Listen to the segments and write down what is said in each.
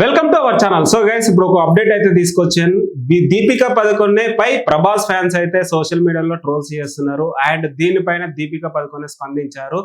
Welcome to our channel so guys ఇప్పుడు ఒక update అయితే తీసుకొచ్చాను. దీపిక పదకొండే పై ప్రభాస్ ఫ్యాన్స్ అయితే సోషల్ మీడియాలో ట్రోల్స్ చేస్తున్నారు. అండ్ దీనిపైన దీపిక పదకొండే స్పందించారు.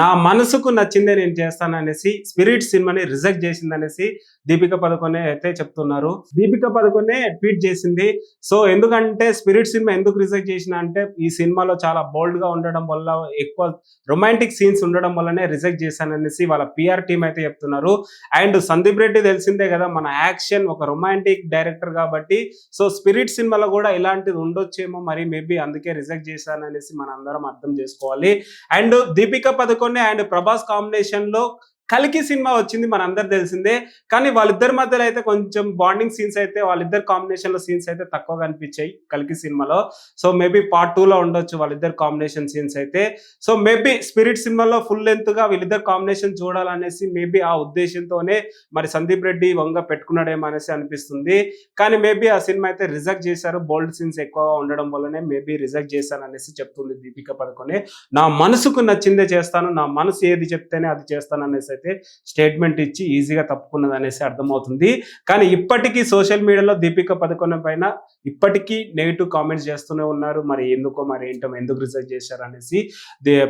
నా మనసుకు నచ్చిందే నేను చేస్తాను అనేసి స్పిరిట్ సినిమాని రిజెక్ట్ చేసిందనేసి దీపిక పదకొండే అయితే చెప్తున్నారు. దీపిక పదకొండే ట్వీట్ చేసింది. సో ఎందుకంటే స్పిరిట్ సినిమా ఎందుకు రిజెక్ట్ చేసిన అంటే ఈ సినిమాలో చాలా బోల్డ్గా ఉండడం వల్ల ఎక్కువ రొమాంటిక్ సీన్స్ ఉండడం వల్లనే రిజెక్ట్ చేశాననేసి వాళ్ళ పిఆర్ టీం అయితే చెప్తున్నారు. అండ్ సందీప్ రెడ్డి తెలిసింది కదా మన యాక్షన్ ఒక రొమాంటిక్ డైరెక్టర్ కాబట్టి. సో స్పిరిట్ సినిమాలో కూడా ఇలాంటిది ఉండొచ్చేమో మరి మేబీ అందుకే రిజెక్ట్ చేశాననేసి మన అందరం అర్థం చేసుకోవాలి. అండ్ దీపిక పదకొండే అండ్ ప్రభాస్ కాంబినేషన్లో కలికి సినిమా వచ్చింది మనందరు తెలిసిందే. కానీ వాళ్ళిద్దరి మధ్యలో అయితే కొంచెం బాండింగ్ సీన్స్ అయితే వాళ్ళిద్దరు కాంబినేషన్లో సీన్స్ అయితే తక్కువ కనిపించాయి కలికి సినిమాలో. సో మేబీ పార్ట్ టూ లో ఉండొచ్చు వాళ్ళిద్దరు కాంబినేషన్ సీన్స్ అయితే. సో మేబీ స్పిరిట్ సినిమాలో ఫుల్ లెంత్గా వీళ్ళిద్దరు కాంబినేషన్ చూడాలనేసి మేబీ ఆ ఉద్దేశంతోనే మరి సందీప్ రెడ్డి వంగ పెట్టుకున్నాడేమో అనేసి అనిపిస్తుంది. కానీ మేబీ ఆ సినిమా అయితే రిజెక్ట్ చేశారు. బోల్డ్ సీన్స్ ఎక్కువగా ఉండడం వల్లనే మేబీ రిజెక్ట్ చేశాను అనేసి చెప్తుంది దీపిక పదకొనే. నా మనసుకు నచ్చిందే చేస్తాను నా మనసు ఏది చెప్తేనే అది చేస్తాను అనేసి అయితే స్టేట్మెంట్ ఇచ్చి ఈజీగా తప్పుకున్నది అనేసి అర్థమవుతుంది. కానీ ఇప్పటికీ సోషల్ మీడియాలో దీపిక పదకొండ పైన ఇప్పటికీ నెగిటివ్ కామెంట్స్ చేస్తూనే ఉన్నారు. మరి ఎందుకో మరి ఏంటో ఎందుకు రిజర్వ్ చేశారు అనేసి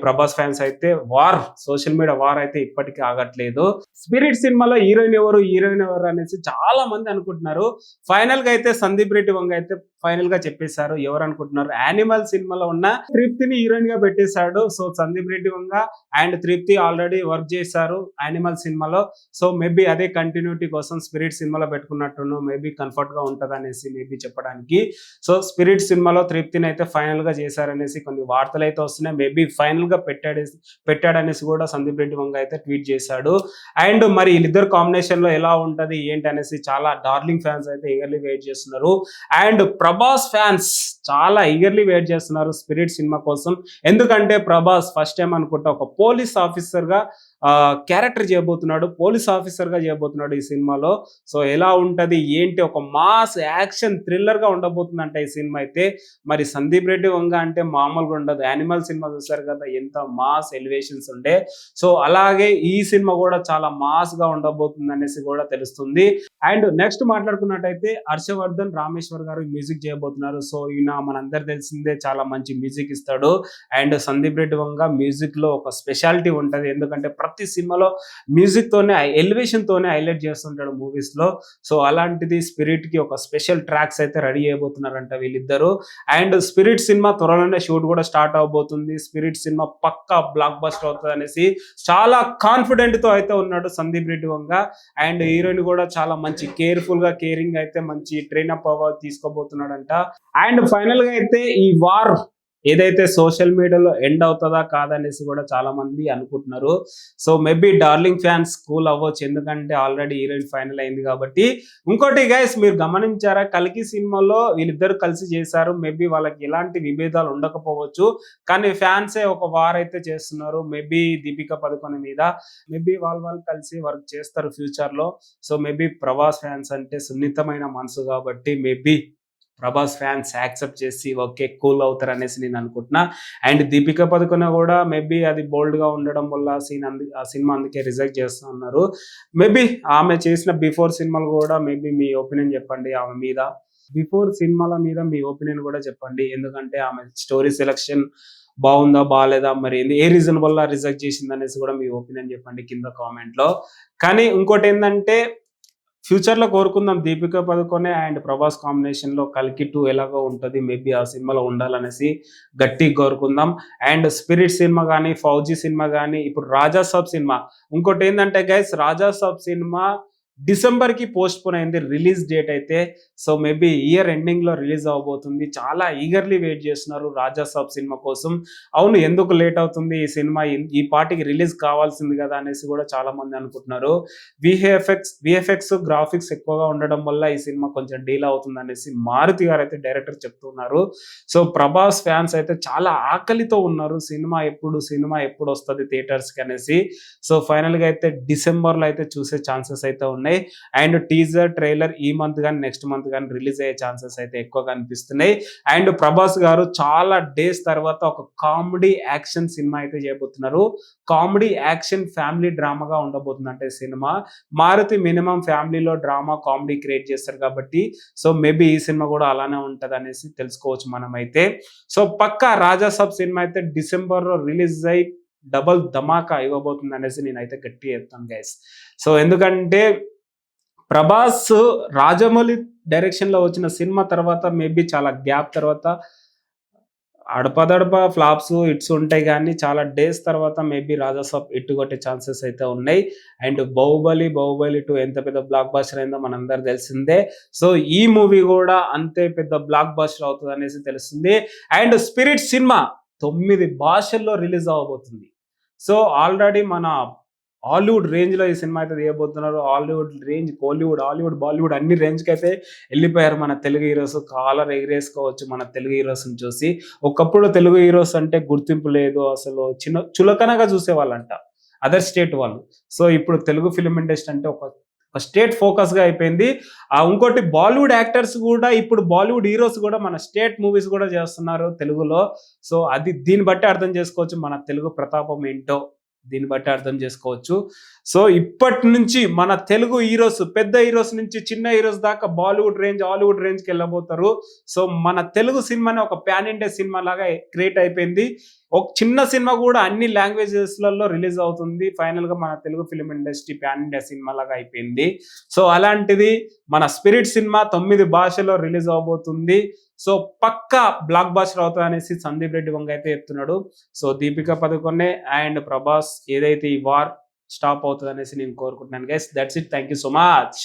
ప్రభాస్ ఫ్యాన్స్ అయితే వార్ సోషల్ మీడియా వార్ అయితే ఇప్పటికీ ఆగట్లేదు. స్పిరిట్ సినిమాలో హీరోయిన్ ఎవరు హీరోయిన్ ఎవరు అనేసి చాలా మంది అనుకుంటున్నారు. ఫైనల్గా అయితే సందీప్ రెడ్డి వంగ అయితే ఫైనల్గా చెప్పేశారు. ఎవరు అనుకుంటున్నారు యానిమల్ సినిమాలో ఉన్న తృప్తిని హీరోయిన్గా పెట్టేశాడు. So Sandeep Reddy Vanga and Tripti already work చేశారు యానిమల్ సినిమాలో సో మేబీ అదే కంటిన్యూటీ కోసం స్పిరిట్ సినిమాలో పెట్టుకున్నట్టును మేబీ కంఫర్ట్గా ఉంటది అనేసి మేబీ చెప్పడానికి సో స్పిరిట్ సినిమాలో తృప్తిని అయితే ఫైనల్గా చేశారనేసి కొన్ని వార్తలు అయితే వస్తున్నాయి. మేబీ ఫైనల్గా పెట్టాడు పెట్టాడనేసి కూడా సందీప్ రెడ్డి వంగ అయితే ట్వీట్ చేశాడు. అండ్ మరి వీళ్ళిద్దరు కాంబినేషన్లో ఎలా ఉంటది ఏంటి అనేసి చాలా డార్లింగ్ ఫ్యాన్స్ అయితే ఇయర్లీ వెయిట్ చేస్తున్నారు. అండ్ ప్రభాస్ ఫ్యాన్స్ చాలా ఈగర్లీ వెయిట్ చేస్తున్నారు స్పిరిట్ సినిమా కోసం. ఎందుకంటే ప్రభాస్ ఫస్ట్ టైం అనుకుంటా ఒక పోలీస్ ఆఫీసర్గా క్యారెక్టర్ చేయబోతున్నాడు పోలీస్ ఆఫీసర్గా చేయబోతున్నాడు ఈ సినిమాలో. సో ఎలా ఉంటది ఏంటి ఒక మాస్ యాక్షన్ థ్రిల్లర్గా అంటే ఈ సినిమా అయితే. మరి సందీప్ రెడ్డి వంగ అంటే మామూలుగా ఉండదు. యానిమల్ సినిమా చూసారు కదా ఎంత మాస్ ఎలివేషన్స్ ఉండే. సో అలాగే ఈ సినిమా కూడా చాలా మాస్గా ఉండబోతుంది అనేసి కూడా తెలుస్తుంది. అండ్ నెక్స్ట్ మాట్లాడుకున్నట్టయితే హర్షవర్ధన్ రామేశ్వర్ గారు మ్యూజిక్ చేయబోతున్నారు. సో ఈయన మనందరు తెలిసిందే చాలా మంచి మ్యూజిక్ ఇస్తాడు. అండ్ సందీప్ రెడ్డి వంగ మ్యూజిక్లో ఒక స్పెషాలిటీ ఉంటుంది. ఎందుకంటే ప్రతి సినిమాలో మ్యూజిక్ తోనే ఎలివేషన్ తోనే హైలైట్ చేస్తుంటాడు మూవీస్లో. సో అలాంటిది స్పిరిట్కి ఒక స్పెషల్ ట్రాక్స్ అయితే రెడీ చేయబోతున్నారంట వీళ్ళిద్దరు. అండ్ స్పిరిట్ సినిమా త్వరలోనే షూట్ కూడా స్టార్ట్ అవబోతుంది. స్పిరిట్ సినిమా పక్కా బ్లాక్ బస్టర్ అవుతుంది అనేసి చాలా కాన్ఫిడెంట్తో అయితే ఉన్నాడు సందీప్ రెడ్డి వంగ. అండ్ హీరోయిన్ కూడా చాలా మంచి కేర్ఫుల్గా కేరింగ్ అయితే మంచి ట్రైన్ అప్ అవ తీసుకోబోతున్నాడంట. అండ్ ఫైనల్గా అయితే ఈ వార్ ఏదైతే సోషల్ మీడియాలో ఎండ్ అవుతుందా కాదనేసి కూడా చాలా మంది అనుకుంటున్నారు. So maybe darling fans cool అవ్వచ్చు. ఎందుకంటే ఆల్రెడీ హీరోయిన్ ఫైనల్ అయింది కాబట్టి. ఇంకోటి గైస్ మీరు గమనించారా? కలికి సినిమాలో వీళ్ళిద్దరు కలిసి చేశారు. మేబీ వాళ్ళకి ఎలాంటి విభేదాలు ఉండకపోవచ్చు. కానీ ఫ్యాన్సే ఒక వార్ అయితే చేస్తున్నారు. మేబీ దీపిక పదుకొని మీద. మేబీ వాళ్ళు వాళ్ళు కలిసి వర్క్ చేస్తారు ఫ్యూచర్లో. సో మేబీ ప్రభాస్ ఫ్యాన్స్ అంటే సున్నితమైన మనసు కాబట్టి మేబీ ప్రభాస్ ఫ్యాన్స్ యాక్సెప్ట్ చేసి ఓకే కూల్ అవుతారు అనేసి నేను అనుకుంటున్నా. అండ్ దీపిక పదుకొన కూడా మేబీ అది బోల్డ్గా ఉండడం వల్ల సీన్ అందు ఆ సినిమా అందుకే రిజెక్ట్ చేస్తా ఉన్నారు. మేబీ ఆమె చేసిన బిఫోర్ సినిమాలు కూడా మేబీ మీ ఒపీనియన్ చెప్పండి ఆమె మీద. బిఫోర్ సినిమాల మీద మీ ఒపీనియన్ కూడా చెప్పండి. ఎందుకంటే ఆమె స్టోరీ సెలెక్షన్ బాగుందా బాగాలేదా మరి ఏ రీజన్ వల్ల రిజెక్ట్ చేసింది అనేసి కూడా మీ ఒపీనియన్ చెప్పండి కింద కామెంట్లో. కానీ ఇంకోటి ఏంటంటే ఫ్యూచర్లో కోరుకుందాం దీపిక పదుకొనే అండ్ ప్రభాస్ కాంబినేషన్లో టూ ఎలాగో ఉంటుంది మేబీ ఆ సినిమాలో ఉండాలనేసి గట్టి కోరుకుందాం. అండ్ స్పిరిట్ సినిమా కానీ ఫౌజీ సినిమా కానీ ఇప్పుడు రాజా సాబ్ సినిమా. ఇంకోటి ఏంటంటే గైస్ రాజా సాబ్ సినిమా డిసెంబర్కి పోస్ట్ పోన్ అయింది రిలీజ్ డేట్ అయితే. సో మేబీ ఇయర్ ఎండింగ్లో రిలీజ్ అవబోతుంది. చాలా ఈగర్లీ వెయిట్ చేస్తున్నారు రాజాసాబ్ సినిమా కోసం. అవును ఎందుకు లేట్ అవుతుంది ఈ సినిమా? ఈ- పాటికి రిలీజ్ కావాల్సింది కదా అనేసి కూడా చాలా మంది అనుకుంటున్నారు విఎఫ్ఎక్స్ విఎఫ్ఎక్స్ గ్రాఫిక్స్ ఎక్కువగా ఉండడం వల్ల ఈ సినిమా కొంచెం డీల్ అవుతుంది అనేసి మారుతి గారు అయితే డైరెక్టర్ చెప్తున్నారు. సో ప్రభాస్ ఫ్యాన్స్ అయితే చాలా ఆకలితో ఉన్నారు. సినిమా ఎప్పుడు సినిమా ఎప్పుడు వస్తుంది థియేటర్స్కి అనేసి. సో ఫైనల్గా అయితే డిసెంబర్లో అయితే చూసే ఛాన్సెస్ అయితే ఉన్నాయి. ఉన్నాయి. అండ్ టీజర్ ట్రైలర్ ఈ మంత్ కానీ నెక్స్ట్ మంత్ కానీ రిలీజ్ అయ్యే ఛాన్సెస్ అయితే ఎక్కువ కనిపిస్తున్నాయి. అండ్ ప్రభాస్ గారు చాలా డేస్ తర్వాత ఒక కామెడీ యాక్షన్ సినిమా అయితే చేయబోతున్నారు. కామెడీ యాక్షన్ ఫ్యామిలీ డ్రామాగా ఉండబోతుంది అంటే సినిమా. మారుతి మినిమం ఫ్యామిలీలో డ్రామా కామెడీ క్రియేట్ చేస్తారు కాబట్టి సో మేబీ ఈ సినిమా కూడా అలానే ఉంటుంది అనేసి తెలుసుకోవచ్చు మనం అయితే సో పక్కా రాజా సబ్ సినిమా అయితే డిసెంబర్లో రిలీజ్ అయి డబల్ ధమాకా ఇవ్వబోతుంది అనేసి నేనైతే గట్టి చెప్తాను గైస్ సో ఎందుకంటే ప్రభాస్ రాజమౌళి డైరెక్షన్లో వచ్చిన సినిమా తర్వాత మేబీ చాలా గ్యాప్ తర్వాత అడపదడప ఫ్లాప్స్ ఇట్స్ ఉంటాయి కానీ చాలా డేస్ తర్వాత మేబీ రాజాసాబ్ ఇట్టు కొట్టే ఛాన్సెస్ అయితే ఉన్నాయి. అండ్ బాహుబలి బాహుబలి టూ ఎంత పెద్ద బ్లాక్ బాస్టర్ అయిందో మనందరూ తెలిసిందే. సో ఈ మూవీ కూడా అంతే పెద్ద బ్లాక్ బాస్టర్ అవుతుంది అనేసి తెలుస్తుంది. అండ్ స్పిరిట్ సినిమా తొమ్మిది భాషల్లో రిలీజ్ అవ్వబోతుంది. సో ఆల్రెడీ మన హాలీవుడ్ రేంజ్లో ఈ సినిమా అయితే తీయబోతున్నారు. Hollywood range Kollywood Hollywood Bollywood అన్ని రేంజ్కి అయితే వెళ్ళిపోయారు మన తెలుగు హీరోస్ కాలర్ ఎగిరేసుకోవచ్చు మన తెలుగు హీరోస్ చూసి. ఒకప్పుడు తెలుగు హీరోస్ అంటే గుర్తింపు లేదు. అసలు చిన్న చులకనగా చూసేవాళ్ళంట. అదర్ స్టేట్ వాళ్ళు. సో ఇప్పుడు తెలుగు ఫిలిం ఇండస్ట్రీ అంటే ఒక ఒక స్టేట్ ఫోకస్గా అయిపోయింది. ఆ ఇంకోటి బాలీవుడ్ యాక్టర్స్ కూడా ఇప్పుడు బాలీవుడ్ హీరోస్ కూడా మన స్టేట్ మూవీస్ కూడా చేస్తున్నారు తెలుగులో. సో అది దీన్ని బట్టి అర్థం చేసుకోవచ్చు మన తెలుగు ప్రతాపం ఏంటో. దీన్ని బట్టి అర్థం చేసుకోవచ్చు. సో ఇప్పటి నుంచి మన తెలుగు హీరోస్ పెద్ద హీరోస్ నుంచి చిన్న హీరోస్ దాకా బాలీవుడ్ రేంజ్ హాలీవుడ్ రేంజ్కి వెళ్ళబోతారు. సో మన తెలుగు సినిమాని ఒక ప్యాన్ ఇండియా సినిమా లాగా క్రియేట్ అయిపోయింది. ఒక చిన్న సినిమా కూడా అన్ని లాంగ్వేజెస్లలో రిలీజ్ అవుతుంది. ఫైనల్గా మన Telugu film industry pan India cinema లాగా అయిపోయింది. సో అలాంటిది మన స్పిరిట్ సినిమా తొమ్మిది భాషలో రిలీజ్ అవబోతుంది. సో పక్కా బ్లాక్ బాస్టర్ అవుతుంది అనేసి సందీప్ రెడ్డి వంగ అయితే చెప్తున్నాడు. సో దీపిక పదుకొనే అండ్ ప్రభాస్ ఏదైతే ఈ వార్ స్టాప్ అవుతుంది అనేసి నేను కోరుకుంటున్నాను guys that's it thank you so much